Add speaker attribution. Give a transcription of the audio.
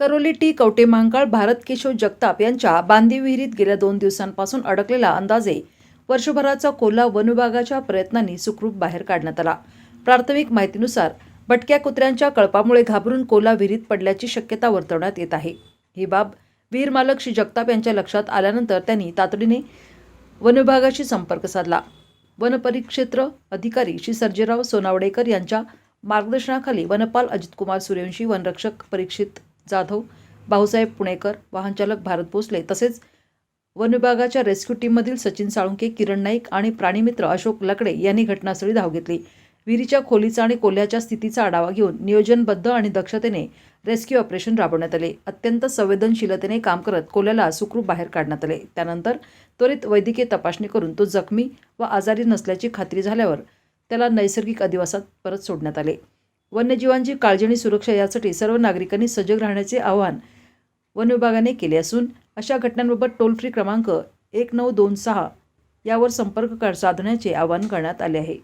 Speaker 1: Karoli T Kavathemahankal Bharat Keshav Jagtap यांच्या बांदी विहिरीत गेल्या दोन दिवसांपासून अडकलेला अंदाजे वर्षभराचा कोल्हा वन विभागाच्या प्रयत्नांनी सुखरूप बाहेर काढण्यात आला. प्राथमिक माहितीनुसार भटक्या कुत्र्यांच्या कळपामुळे घाबरून कोल्हा विहिरीत पडल्याची शक्यता वर्तवण्यात येत आहे. ही बाब विहीर मालक श्री जगताप यांच्या लक्षात आल्यानंतर त्यांनी तातडीने वन विभागाशी संपर्क साधला. वन परिक्षेत्र अधिकारी श्री सर्जेराव सोनावडेकर यांच्या मार्गदर्शनाखाली वनपाल अजितकुमार सूर्यवंशी वनरक्षक परीक्षित जाधव भाऊसाहेब पुणेकर वाहनचालक भारत भोसले तसेच वन विभागाच्या रेस्क्यू टीममधील सचिन साळुंके किरण नाईक आणि प्राणीमित्र अशोक लकडे यांनी घटनास्थळी धाव घेतली. विहिरीच्या खोलीचा आणि कोल्ह्याच्या स्थितीचा आढावा घेऊन नियोजनबद्ध आणि दक्षतेने रेस्क्यू ऑपरेशन राबवण्यात आले. अत्यंत संवेदनशीलतेने काम करत कोल्ह्याला सुखरूप बाहेर काढण्यात आले. त्यानंतर त्वरित वैद्यकीय तपासणी करून तो जखमी व आजारी नसल्याची खात्री झाल्यावर त्याला नैसर्गिक अधिवासात परत सोडण्यात आले. वन्यजीवांची काळजी आणि सुरक्षा यासाठी सर्व नागरिकांनी सजग राहण्याचे आवाहन वन विभागाने केले असून अशा घटनांबाबत टोल फ्री क्रमांक एक नऊ दोन सहा यावर संपर्क कर- साधण्याचे आवाहन करण्यात आले आहे.